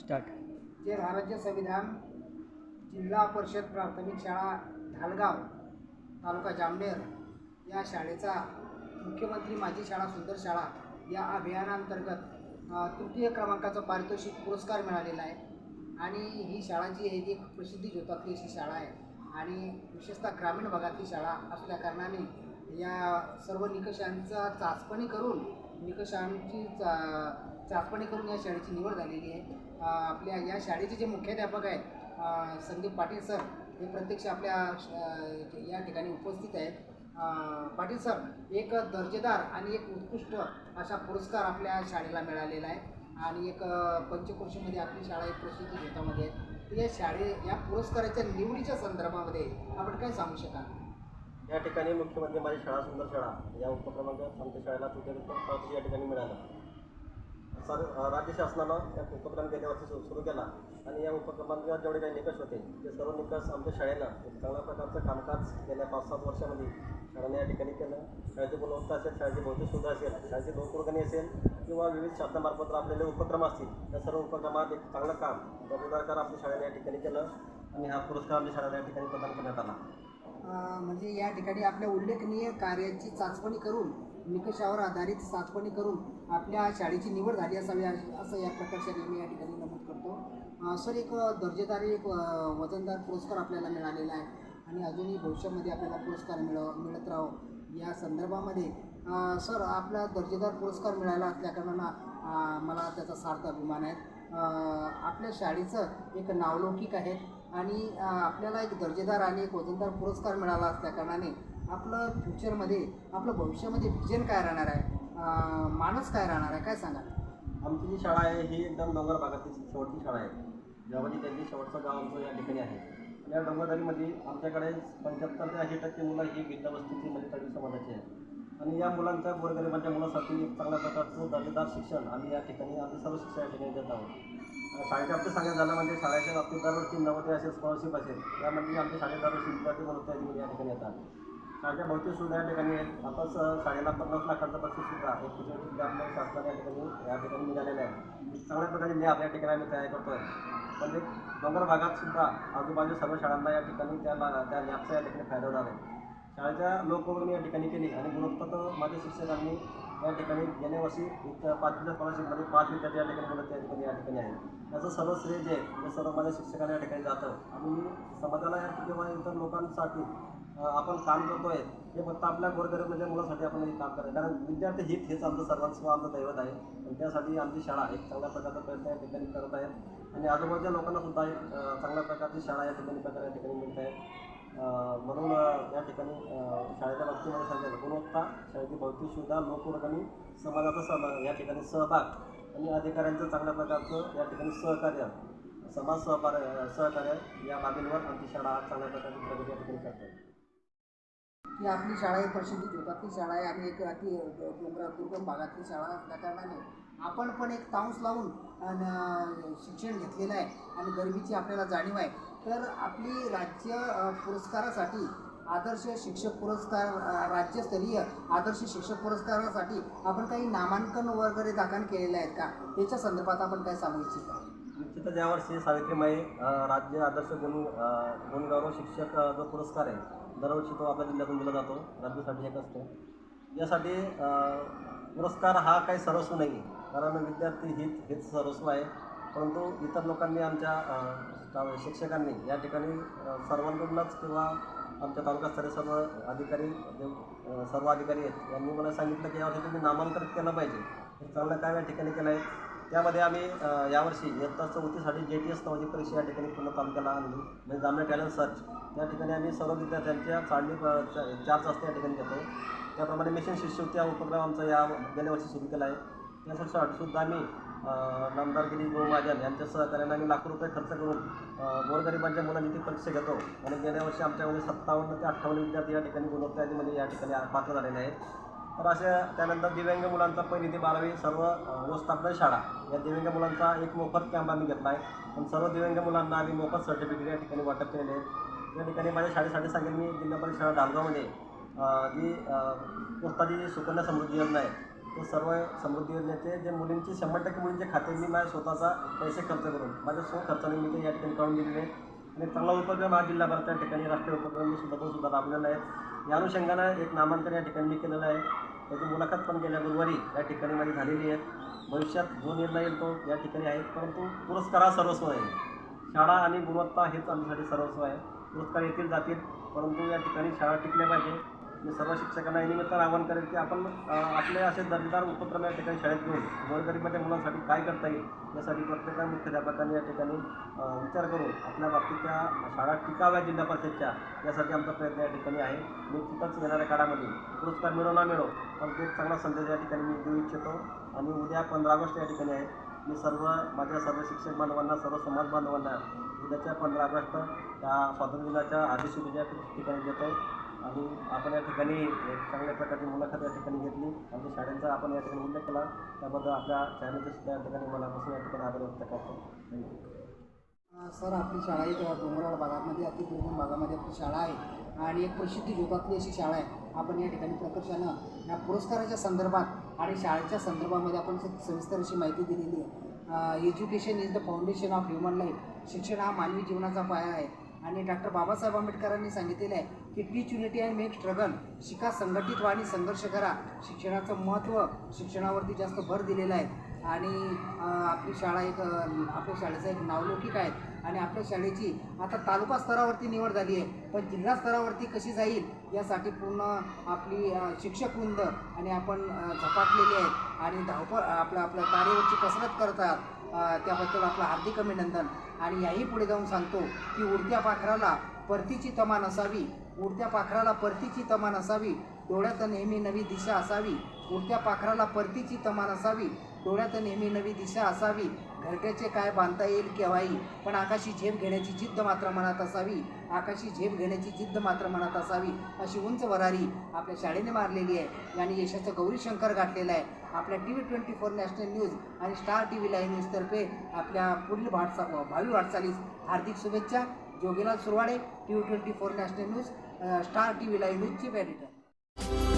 Start. जे महाराष्ट्र संविधान जिल्हा परिषद प्राथमिक शाळा धालगाव तालुका जामनेर या शाळेचा मुख्यमंत्री माझी शाळा सुंदर शाळा या अभियानांतर्गत तृतीय क्रमांकाचा पारितोषिक पुरस्कार मिळालेला आहे. आणि ही शाळा जी आहे ती एक प्रसिद्धी ज्योतातली अशी शाळा आहे. आणि विशेषतः ग्रामीण भागातली शाळा असल्या कारणाने या सर्व निकषांचा चाचपणी करून निकषांची चा चाचपणी करून या शाळेची निवड झालेली आहे. आपल्या या शाळेचे जे मुख्याध्यापक आहेत संदीप पाटील सर हे प्रत्यक्ष आपल्या या ठिकाणी उपस्थित आहेत. पाटील सर एक दर्जेदार आणि एक उत्कृष्ट असा पुरस्कार आपल्या शाळेला मिळालेला आहे. आणि एक अ, आपली शाळा एक प्रसिद्धी घेतामध्ये आहे. तर या शाळे या पुरस्काराच्या निवडीच्या संदर्भामध्ये आपण काय सांगू शकाल? या ठिकाणी मुख्यमंत्री माझी शाळा सुंदर शाळा या उपक्रमांक आमच्या शाळेला तुझ्या या ठिकाणी मिळालं. सर राज्य शासनानं या उपक्रम गेल्या वर्षी सुरू सुरू केला आणि या उपक्रमांचे जेवढे काही निकष होते ते सर्व निकष आमच्या शाळेनं चांगल्या प्रकारचं कामकाज गेल्या पाच सात वर्षामध्ये शाळेने या ठिकाणी केलं. शाळेची गुणवत्ता असेल शाळेची भौतिक सुद्धा असेल शाळेची लोकवर्गणी असेल किंवा विविध शासनामार्फत राबलेले उपक्रम असतील या सर्व उपक्रमात एक चांगलं काम दर्जेदारकार आमच्या शाळेने या ठिकाणी केलं आणि हा पुरस्कार आमच्या शाळेला या ठिकाणी प्रदान करण्यात आला. म्हणजे या ठिकाणी आपल्या उल्लेखनीय कार्याची चाचपणी करून निकषावर आधारित चाचपणी करून आपल्या शाळेची निवड झाली असावी असं या प्रकारच्या मी या ठिकाणी नमूद करतो. सर एक दर्जेदार एक वजनदार पुरस्कार आपल्याला मिळालेला आहे आणि अजूनही भविष्यामध्ये आपल्याला पुरस्कार मिळ मिळत राहो. या संदर्भामध्ये सर आपला दर्जेदार पुरस्कार मिळाला असल्याकारणानं मला त्याचा सार्थ अभिमान आहे. आपल्या शाळेचं एक नावलौकिक आहे आणि आपल्याला एक दर्जेदार आणि एक वजनदार पुरस्कार मिळाला असल्या कारणाने आपलं फ्युचरमध्ये आपलं भविष्यामध्ये विजन काय राहणार आहे? माणूस काय राहणार आहे? काय सांगा आमची जी शाळा आहे ही एकदम डोंगर भागातील शेवटची शाळा आहे. ज्यामध्ये त्यांनी शेवटचं गाव आमचं या ठिकाणी आहे. या डोंगरदारीमध्ये आमच्याकडे पंच्याहत्तर ते ऐंशी टक्के मुलं ही विद्यावस्तीची म्हणजे तळी समाजाची आहे आणि या मुलांच्या गोरगरिबांच्या मुलासाठी एक चांगल्या प्रकारचं दर्जेदार शिक्षण आम्ही या ठिकाणी आम्ही सर्व शिक्षण या ठिकाणी देत आहोत. शाळेच्या बाबतीत सांगायचं झालं म्हणजे शाळेच्या बाबतीत दरवर्षी नवोदय असेल स्कॉलरशिप असेल त्यामध्ये आमच्या शाळेत दरवर्षी विद्यार्थी म्हणून या ठिकाणी येतात शाळेच्या भौतिक सुद्धा या ठिकाणी आहेत आता शाळेला पन्नास लाखांचं बक्षीस सुद्धा एक तिथे आपल्या शासनाने या ठिकाणी या ठिकाणी निघालेलं आहे चांगल्या प्रकारे लॅब या ठिकाणी आम्ही तयार करतोय एक डोंगर भागात सुद्धा आजूबाजू सर्व शाळांना या ठिकाणी त्या त्या लॅबचा या ठिकाणी फायदा होणार आहे शाळेच्या लोकवर्गणी या ठिकाणी केली आणि गुणवत्ता माझ्या शिक्षकांनी या ठिकाणी गेल्या वर्षी एक पाचवीच्या स्कॉलरशिपमध्ये पाच विद्यार्थी या ठिकाणी मुलं त्या ठिकाणी या ठिकाणी आहे त्याचं सर्व श्रेय जे आहे ते सर्व माझ्या शिक्षकांना या ठिकाणी जातं आणि समाजाला या किंवा इतर लोकांसाठी आपण काम करतोय हे फक्त आपल्या गोरगरीबांच्या मुलासाठी आपण हे काम करायचं कारण विद्यार्थी हित हेच आमचं सर्वांचं आमचं दैवत आहे. आणि त्यासाठी आमची शाळा एक चांगल्या प्रकारचा प्रयत्न या ठिकाणी करत आहेत. आणि आजूबाजूच्या लोकांना सुद्धा एक चांगल्या प्रकारची शाळा या ठिकाणी प्रकारे या ठिकाणी मिळत आहे. म्हणून या ठिकाणी शाळेच्या बाबतीमध्ये सांगितलं गुणवत्ता शाळेची भौतिक सुविधा लोकवर्गणी समाजाचा सहभाग या ठिकाणी सहभाग आणि अधिकाऱ्यांचं चांगल्या प्रकारचं या ठिकाणी सहकार्य समाज सहकार्य सहकार्य या बाबींवर आमची शाळा चांगल्या प्रकारची प्रगती या ठिकाणी करते की आपली शाळा एक प्रसिद्धी ज्योतातली शाळा आहे. आणि एक अति डोंगराळ दुर्गम भागातली शाळा असल्या कारणाने आपण पण एक तांस लावून शिक्षण घेतलेलं आहे आणि गरिबीची आपल्याला जाणीव आहे. तर आपली राज्य पुरस्कारासाठी आदर्श शिक्षक पुरस्कार राज्यस्तरीय आदर्श शिक्षक पुरस्कारासाठी आपण काही नामांकन वगैरे दाखल केलेले आहेत का? याच्या संदर्भात आपण काय सांगू इच्छिता? निश्चितच यावर्षी सावित्रीमाई राज्य आदर्श गुण गुणगौरव शिक्षक जो पुरस्कार आहे दरवर्षी तो आपल्या जिल्ह्यातून दिला जातो राज्यासाठी एक असतो. यासाठी पुरस्कार हा काही सर्वस्व नाही आहे. कारण विद्यार्थी हित हेच सर्वस्व आहे. परंतु इतर लोकांनी आमच्या शिक्षकांनी या ठिकाणी सर्वांकडूनच किंवा आमच्या तालुकास्तरीय सर्व अधिकारी जे, सर्व अधिकारी आहेत. यांनी मला सांगितलं की यावर्षी तुम्ही नामांकन केलं पाहिजे. हे चांगलं काम या ठिकाणी केलं आहे. त्यामध्ये आम्ही यावर्षी इयत्ता चौथीसाठी जे टी एस नावाची परीक्षा या ठिकाणी पूर्ण तालुक्याला आणली. म्हणजे जामने टॅलेंट सर्च त्या ठिकाणी आम्ही सर्व विद्यार्थ्यांच्या चाळणी चार चाचण्या या ठिकाणी घेतो. त्याप्रमाणे मिशन शिष्यवृत्ती हा उपक्रम आमचा या गेल्या वर्षी सुरू केला आहे. त्यासाठी सुद्धा आम्ही अ, नामदारगिरी गोमाजन यांच्या सहकार्याने आम्ही लाखो रुपये खर्च करून गोरगरिबांच्या मुलांची ती परीक्षा घेतो. आणि गेल्या वर्षी आमच्यामध्ये सत्तावन्न ते अठ्ठावन्न विद्यार्थी या ठिकाणी गुणवत्ता यादीमध्ये म्हणजे या ठिकाणी पात्र झालेले आहेत. तर अशा त्यानंतर दिव्यांग मुलांचा पहिली ते बारावी सर्व व्यवस्थापन शाळा. या दिव्यांग मुलांचा एक मोफत कॅम्प आम्ही घेतला आहे. पण सर्व दिव्यांग मुलांना आम्ही मोफत सर्टिफिकेट या ठिकाणी वाटप केलेले आहेत. ठिकाणी माझ्या शाळेसाठी सांगेल मी जिल्हा परिषद शाळा डालगावमध्ये जी अ, पोस्टाची जी सुकन्या समृद्धी योजना आहे. ते सर्व समृद्धी योजनेचे जे मुलींची शंभर टक्के मुलींचे खाते मी माझ्या स्वतःचा पैसे खर्च करून माझ्या स्व खर्चाने मी ते या ठिकाणी काढून दिलेले आणि चांगला उपक्रम हा जिल्हाभरात त्या ठिकाणी राष्ट्रीय उपक्रम मी सुद्धा तो सुद्धा राबलेला आहे. या अनुषंगानं एक नामांकन या ठिकाणी मी केलेलं आहे. त्याची मुलाखत पण गेल्या गुरुवारी या ठिकाणी माझी झालेली आहे. भविष्यात जो निर्णय येईल तो या ठिकाणी आहे. परंतु पुरस्कार हा सर्वस्व आहे. शाळा आणि गुणवत्ता हेच आमच्यासाठी सर्वस्व आहे. पुरस्कार येतील जातील परंतु या ठिकाणी शाळा टिकल्या पाहिजे. मी सर्व शिक्षकांना या निमित्तानं आवाहन करेल की आपण आपले असे दर्जेदार उपक्रम या ठिकाणी शाळेत घेऊन गोरगरीबाच्या मुलांसाठी काय करता येईल यासाठी प्रत्येका मुख्याध्यापकांनी या ठिकाणी विचार करून आपल्या बाबतीत त्या शाळा टिकाव्या जिल्हा परिषदच्या यासाठी आमचा प्रयत्न या ठिकाणी आहे. निश्चितच येणाऱ्या काळामध्ये पुरस्कार मिळो ना मिळो पण ते एक चांगला संदेश या ठिकाणी मी देऊ इच्छितो. आणि उद्या पंधरा ऑगस्ट या ठिकाणी आहे. मी सर्व माझ्या सर्व शिक्षक बांधवांना सर्व समाज बांधवांना उद्याच्या पंधरा ऑगस्ट या स्वातंत्र्य दिनाच्या आधी शुभेच्छा ठिकाणी देतो आणि आपण या ठिकाणी एक चांगल्या प्रकारची मुलाखत या ठिकाणी घेतली. आमच्या शाळेचा आपण या ठिकाणी उल्लेख केला. त्याबद्दल आपल्या चॅनलचे सुद्धा या ठिकाणी मनापासून या ठिकाणी आभार व्यक्त करतो. सर आपली शाळा ही डोंगराळ भागामध्ये अतिदुर्गम भागामध्ये आपली शाळा आहे आणि एक प्रसिद्ध युगातली अशी शाळा आहे. आपण या ठिकाणी प्रकर्षानं या पुरस्काराच्या संदर्भात आणि शाळेच्या संदर्भामध्ये आपण सविस्तर अशी माहिती दिलेली आहे. Education is the foundation of human life शिक्षण हा मानवी जीवनाचा पाया आहे. आणि डॉक्टर बाबासाहेब आंबेडकरांनी सांगितलेलं आहे की teach unity and make struggle शिका संघटित व्हा आणि संघर्ष करा. शिक्षणाचं महत्त्व शिक्षणावरती जास्त भर दिलेला आहे. आणि आपली शाळा एक आपल्या शाळेचं एक नावलौकिक आहे. आणि आपल्या शाळेची आता तालुका स्तरावरती निवड झाली आहे. पण जिल्हा स्तरावरती कशी जाईल यासाठी पूर्ण आपली शिक्षक वृंद आणि आपण झपाटलेली आहेत. आणि धावपळ आपलं आपल्या कार्यावरची कसरत करत आहात त्याबद्दल आपलं हार्दिक अभिनंदन. आणि याही पुढे जाऊन सांगतो की उडत्या पाखराला परतीची तमान असावी उडत्या पाखराला परतीची तमान असावी डोळ्यात नेहमी नवी दिशा असावी. उडत्या पाखराला परतीची तमान असावी डोळ्यात नेहमी नवी दिशा असावी. घरट्याचे काय बांधता येईल केव्हाही पण आकाशी झेप घेण्याची जिद्द मात्र मनात असावी. आकाशी झेप घेण्याची जिद्द मात्र मनात असावी अशी उंच वरारी आपल्या शाळेने मारलेली आहे. आणि यशाचं गौरीशंकर गाठलेलं आहे. आपल्या T V twenty four national news आणि स्टार टी व्ही लाईव्ह न्यूजतर्फे आपल्या पुढील वाटचा भावी वाटचालीस हार्दिक शुभेच्छा. Jogilal Surwade T V twenty four national news star T V live news chief editor